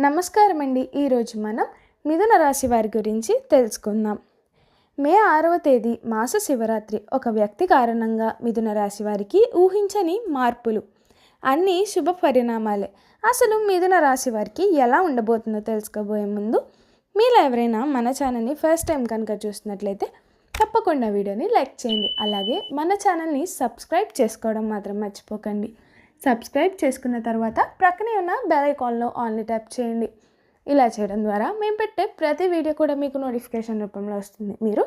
నమస్కారం అండి ఈరోజు మనం మిథున రాశి వారి గురించి తెలుసుకుందాం. మే ఆరవ తేదీ మాస శివరాత్రి. ఒక వ్యక్తి కారణంగా మిథున రాశి వారికి ఊహించని మార్పులు అన్నీ శుభ పరిణామాలే. అసలు మిథున రాశి వారికి ఎలా ఉండబోతుందో తెలుసుకోబోయే ముందు మీలో ఎవరైనా మన ఛానల్ని ఫస్ట్ టైం కనుక చూస్తున్నట్లయితే తప్పకుండా వీడియోని లైక్ చేయండి. అలాగే మన ఛానల్ని సబ్స్క్రైబ్ చేసుకోవడం మాత్రం మర్చిపోకండి. సబ్స్క్రైబ్ చేసుకున్న తర్వాత ప్రక్కనే ఉన్న బెల్ ఐకాన్లో ఆన్లీ ట్యాప్ చేయండి. ఇలా చేయడం ద్వారా మేము పెట్టే ప్రతి వీడియో కూడా మీకు నోటిఫికేషన్ రూపంలో వస్తుంది. మీరు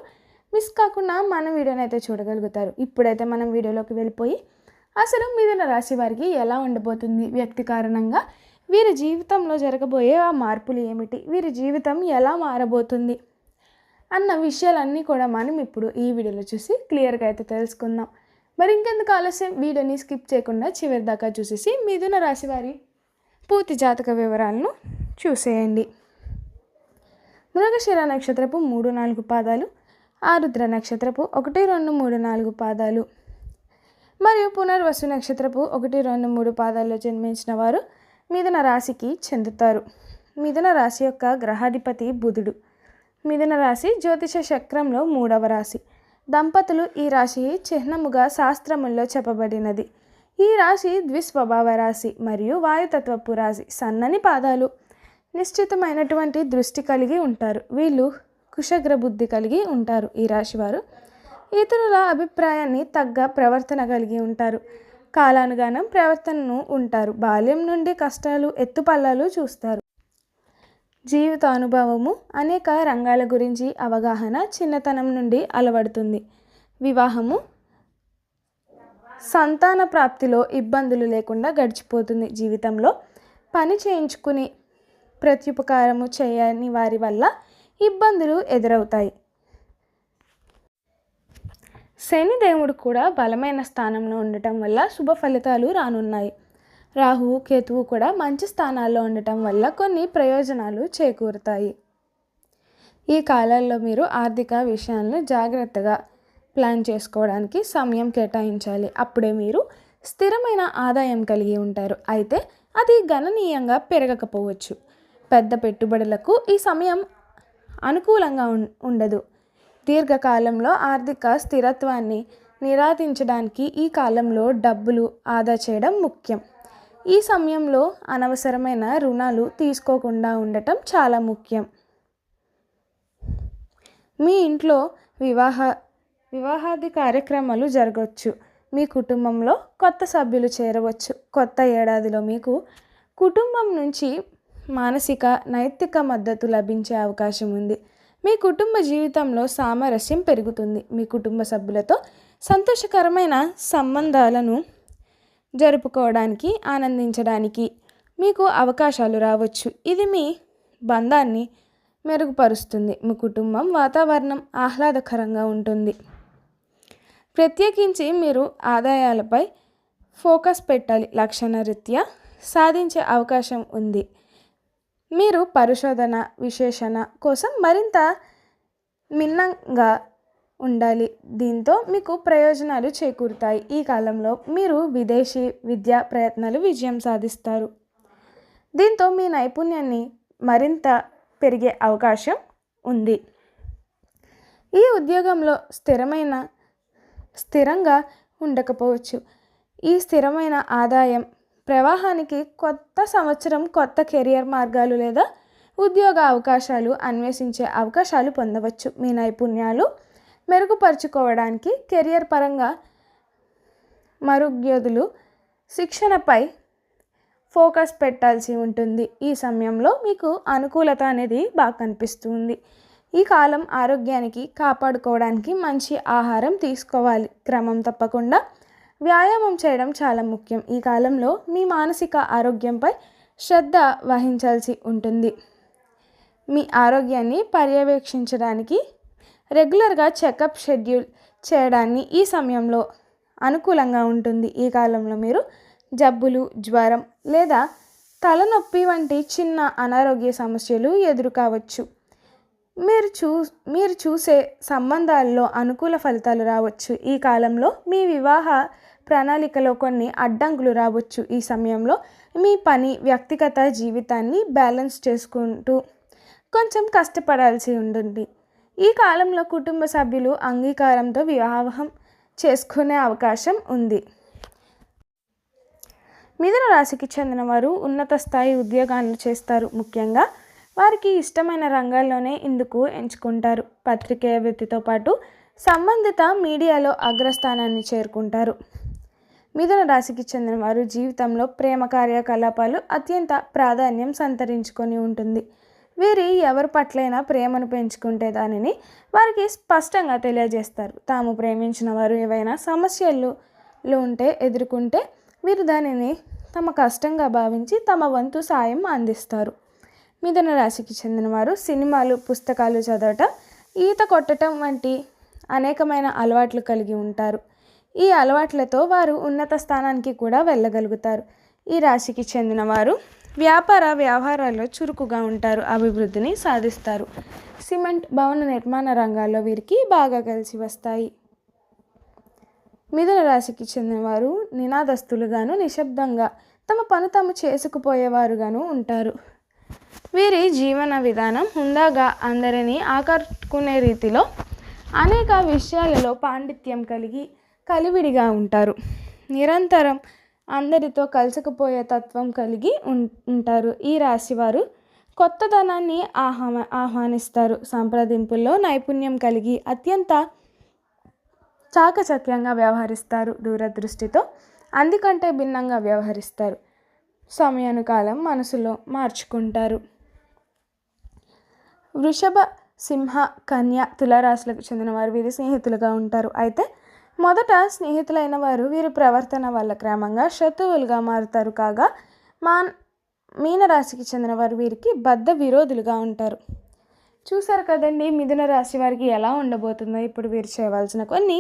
మిస్ కాకుండా మన వీడియోని అయితే చూడగలుగుతారు. ఇప్పుడైతే మనం వీడియోలోకి వెళ్ళిపోయి అసలు మిథున రాశి వారికి ఎలా ఉండబోతుంది? వ్యక్తి కారణంగా వీరి జీవితంలో జరగబోయే ఆ మార్పులు ఏమిటి? వీరి జీవితం ఎలా మారబోతుంది? అన్న విషయాలన్నీ కూడా మనం ఇప్పుడు ఈ వీడియోలో చూసి క్లియర్గా అయితే తెలుసుకుందాం. మరి ఇంకెందుకు ఆలస్యం? వీడియోని స్కిప్ చేయకుండా చివరి దాకా చూసేసి మిథున రాశి వారి పూర్తి జాతక వివరాలను చూసేయండి. మృగశిర నక్షత్రపు మూడు నాలుగు పాదాలు ఆరుద్ర నక్షత్రపు ఒకటి రెండు మూడు నాలుగు పాదాలు. మరియు పునర్వసు నక్షత్రపు ఒకటి రెండు మూడు పాదాల్లో జన్మించిన వారు మిథున రాశికి చెందుతారు. మిథున రాశి యొక్క గ్రహాధిపతి బుధుడు. మిథున రాశి జ్యోతిష చక్రంలో మూడవ రాశి. దంపతులు ఈ రాశి చిహ్నముగా శాస్త్రముల్లో చెప్పబడినది. ఈ రాశి ద్విస్వభావ రాశి మరియు వాయుతత్వపు రాశి. సన్నని పాదాలు నిశ్చితమైనటువంటి దృష్టి కలిగి ఉంటారు. వీళ్ళు కుశగ్ర బుద్ధి కలిగి ఉంటారు ఈ రాశివారు. ఇతరుల అభిప్రాయాన్ని తగ్గ ప్రవర్తన కలిగి ఉంటారు. కాలానుగానం ప్రవర్తనను ఉంటారు. బాల్యం నుండి కష్టాలు ఎత్తుపల్లాలు చూస్తారు. జీవిత అనుభవము అనేక రంగాల గురించి అవగాహన చిన్నతనం నుండి అలవడుతుంది. వివాహము సంతాన ప్రాప్తిలో ఇబ్బందులు లేకుండా గడిచిపోతుంది. జీవితంలో పని చేయించుకుని ప్రత్యుపకారము చేయని వారి వల్ల ఇబ్బందులు ఎదురవుతాయి. శని దేవుడు కూడా బలమైన స్థానంలో ఉండటం వల్ల శుభ ఫలితాలు రానున్నాయి. రాహువు కేతువు కూడా మంచి స్థానాల్లో ఉండటం వల్ల కొన్ని ప్రయోజనాలు చేకూరుతాయి. ఈ కాలాల్లో మీరు ఆర్థిక విషయాలను జాగ్రత్తగా ప్లాన్ చేసుకోవడానికి సమయం కేటాయించాలి. అప్పుడే మీరు స్థిరమైన ఆదాయం కలిగి ఉంటారు. అయితే అది గణనీయంగా పెరగకపోవచ్చు. పెద్ద పెట్టుబడులకు ఈ సమయం అనుకూలంగా ఉం- ఉండదు. దీర్ఘకాలంలో ఆర్థిక స్థిరత్వాన్ని నిరాధించడానికి ఈ కాలంలో డబ్బులు ఆదా చేయడం ముఖ్యం. ఈ సమయంలో అనవసరమైన రుణాలు తీసుకోకుండా ఉండటం చాలా ముఖ్యం. మీ ఇంట్లో వివాహ వివాహాది కార్యక్రమాలు జరగవచ్చు మీ కుటుంబంలో కొత్త సభ్యులు చేరవచ్చు. కొత్త ఏడాదిలో మీకు కుటుంబం నుంచి మానసిక నైతిక మద్దతు లభించే అవకాశం ఉంది. మీ కుటుంబ జీవితంలో సామరస్యం పెరుగుతుంది. మీ కుటుంబ సభ్యులతో సంతోషకరమైన సంబంధాలను జరుపుకోవడానికి ఆనందించడానికి మీకు అవకాశాలు రావచ్చు. ఇది మీ బంధాన్ని మెరుగుపరుస్తుంది. మీ కుటుంబం వాతావరణం ఆహ్లాదకరంగా ఉంటుంది. ప్రత్యేకించి మీరు ఆదాయాలపై ఫోకస్ పెట్టాలి. లక్షణ రీత్యా సాధించే అవకాశం ఉంది. మీరు పరిశోధన విశేషణ కోసం మరింత మిన్నంగా ఉండాలి. దీంతో మీకు ప్రయోజనాలు చేకూరుతాయి. ఈ కాలంలో మీరు విదేశీ విద్యా ప్రయత్నాలు విజయం సాధిస్తారు. దీంతో మీ నైపుణ్యాన్ని మరింత పెరిగే అవకాశం ఉంది. ఈ ఉద్యోగంలో స్థిరమైన స్థిరంగా ఉండకపోవచ్చు. ఈ స్థిరమైన ఆదాయం ప్రవాహానికి కొత్త సంవత్సరం కొత్త కెరియర్ మార్గాలు లేదా ఉద్యోగ అవకాశాలు అన్వేషించే అవకాశాలు పొందవచ్చు. మీ నైపుణ్యాలు మెరుగుపరుచుకోవడానికి కెరియర్ పరంగా మరుగ్యోధులు శిక్షణపై ఫోకస్ పెట్టాల్సి ఉంటుంది. ఈ సమయంలో మీకు అనుకూలత అనేది బాగా కనిపిస్తుంది. ఈ కాలం ఆరోగ్యానికి కాపాడుకోవడానికి మంచి ఆహారం తీసుకోవాలి. క్రమం తప్పకుండా వ్యాయామం చేయడం చాలా ముఖ్యం. ఈ కాలంలో మీ మానసిక ఆరోగ్యంపై శ్రద్ధ వహించాల్సి ఉంటుంది. మీ ఆరోగ్యాన్ని పర్యవేక్షించడానికి రెగ్యులర్గా చెకప్ షెడ్యూల్ చేయడాన్ని ఈ సమయంలో అనుకూలంగా ఉంటుంది. ఈ కాలంలో మీరు జబ్బులు జ్వరం లేదా తలనొప్పి వంటి చిన్న అనారోగ్య సమస్యలు ఎదురు కావచ్చు మీరు చూ మీరు చూసే సంబంధాల్లో అనుకూల ఫలితాలు రావచ్చు. ఈ కాలంలో మీ వివాహ ప్రణాళికలో కొన్ని అడ్డంకులు రావచ్చు. ఈ సమయంలో మీ పని వ్యక్తిగత జీవితాన్ని బ్యాలెన్స్ చేసుకుంటూ కొంచెం కష్టపడాల్సి ఉంటుంది. ఈ కాలంలో కుటుంబ సభ్యులు అంగీకారంతో వివాహం చేసుకునే అవకాశం ఉంది. మిథున రాశికి చెందిన వారు ఉన్నత స్థాయి ఉద్యోగాలను చేస్తారు. ముఖ్యంగా వారికి ఇష్టమైన రంగాల్లోనే ఇందుకు ఎంచుకుంటారు. పత్రికేయ వృత్తితో పాటు సంబంధిత మీడియాలో అగ్రస్థానాన్ని చేరుకుంటారు. మిథున రాశికి చెందిన వారు జీవితంలో ప్రేమ కార్యకలాపాలు అత్యంత ప్రాధాన్యం సంతరించుకొని ఉంటుంది. వీరి ఎవరి పట్లైనా ప్రేమను పెంచుకుంటే దానిని వారికి స్పష్టంగా తెలియజేస్తారు. తాము ప్రేమించిన వారు ఏవైనా సమస్యలు ఉంటే ఎదుర్కొంటే వీరు దానిని తమ కష్టంగా భావించి తమ వంతు సాయం అందిస్తారు. మిథున రాశికి చెందినవారు సినిమాలు పుస్తకాలు చదవటం ఈత కొట్టడం వంటి అనేకమైన అలవాట్లు కలిగి ఉంటారు. ఈ అలవాట్లతో వారు ఉన్నత స్థానానికి కూడా వెళ్ళగలుగుతారు. ఈ రాశికి చెందినవారు వ్యాపార వ్యవహారాల్లో చురుకుగా ఉంటారు అభివృద్ధిని సాధిస్తారు. సిమెంట్ భవన నిర్మాణ రంగాల్లో వీరికి బాగా కలిసి వస్తాయి. మిథున రాశికి చెందినవారు నినాదస్తులుగాను నిశ్శబ్దంగా తమ పను తాము చేసుకుపోయేవారుగాను ఉంటారు. వీరి జీవన విధానం హుందాగా అందరినీ ఆకట్టుకునే రీతిలో అనేక విషయాలలో పాండిత్యం కలిగి కలివిడిగా ఉంటారు. నిరంతరం అందరితో కలుసుకుపోయే తత్వం కలిగి ఉంటారు. ఈ రాశివారు కొత్తదనాన్ని ఆహ్వా ఆహ్వానిస్తారు. సంప్రదింపుల్లో నైపుణ్యం కలిగి అత్యంత చాకచక్యంగా వ్యవహరిస్తారు దూరదృష్టితో. అందుకంటే భిన్నంగా వ్యవహరిస్తారు. సమయానుకాలం మనసులో మార్చుకుంటారు. వృషభ సింహ కన్య తులారాశులకు చెందిన వారు వీరి స్నేహితులుగా ఉంటారు. అయితే మొదట స్నేహితులైన వారు వీరి ప్రవర్తన వల్ల క్రమంగా శత్రువులుగా మారుతారు కాగా మాన్ మీనరాశికి చెందిన వారు వీరికి బద్ధ విరోధులుగా ఉంటారు. చూసారు కదండి మిథున రాశి వారికి ఎలా ఉండబోతుందో ఇప్పుడు వీరు చేయవలసిన కొన్ని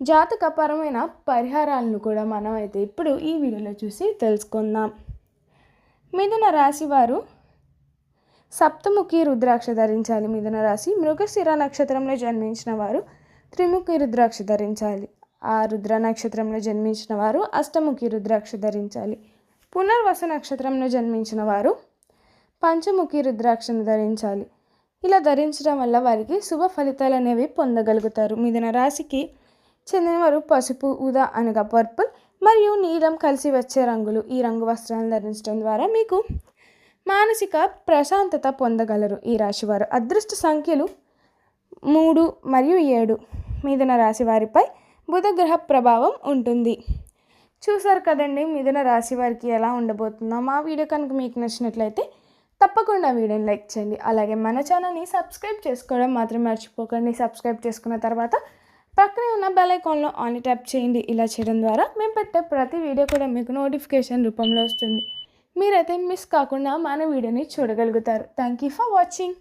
జాతకపరమైన పరిహారాలను కూడా మనం అయితే ఇప్పుడు ఈ వీడియోలో చూసి తెలుసుకుందాం. మిథున రాశి వారు సప్తముఖి రుద్రాక్ష ధరించాలి. మిథున రాశి మృగశిర నక్షత్రంలో జన్మించిన వారు త్రిముఖి రుద్రాక్ష ధరించాలి. ఆ రుద్ర నక్షత్రంలో జన్మించిన వారు అష్టముఖి రుద్రాక్ష ధరించాలి. పునర్వస నక్షత్రంలో జన్మించిన వారు పంచముఖి రుద్రాక్షను ధరించాలి. ఇలా ధరించడం వల్ల వారికి శుభ ఫలితాలు అనేవి పొందగలుగుతారు. మిథున రాశికి చెందినవారు పసుపు ఉదా అనగా పర్పుల్ మరియు నీలం కలిసి వచ్చే రంగులు. ఈ రంగు వస్త్రాలను ధరించడం ద్వారా మీకు మానసిక ప్రశాంతత పొందగలరు. ఈ రాశివారు అదృష్ట సంఖ్యలు మూడు మరియు ఏడు మిథున రాశి వారిపై బుధగ్రహ ప్రభావం ఉంటుంది. చూసారు కదండి మిథున రాశి వారికి ఎలా ఉండబోతుందో మా వీడియో కనుక మీకు నచ్చినట్లయితే తప్పకుండా వీడియోని లైక్ చేయండి. అలాగే మన ఛానల్ని సబ్స్క్రైబ్ చేసుకోవడం మాత్రం మర్చిపోకండి. సబ్స్క్రైబ్ చేసుకున్న తర్వాత పక్కనే ఉన్న బెల్ ఐకాన్లో ఆన్ ట్యాప్ చేయండి. ఇలా చేయడం ద్వారా మేము పెట్టే ప్రతి వీడియో కూడా మీకు నోటిఫికేషన్ రూపంలో వస్తుంది. మీరైతే మిస్ కాకుండా మన వీడియోని చూడగలుగుతారు. Thank you for watching.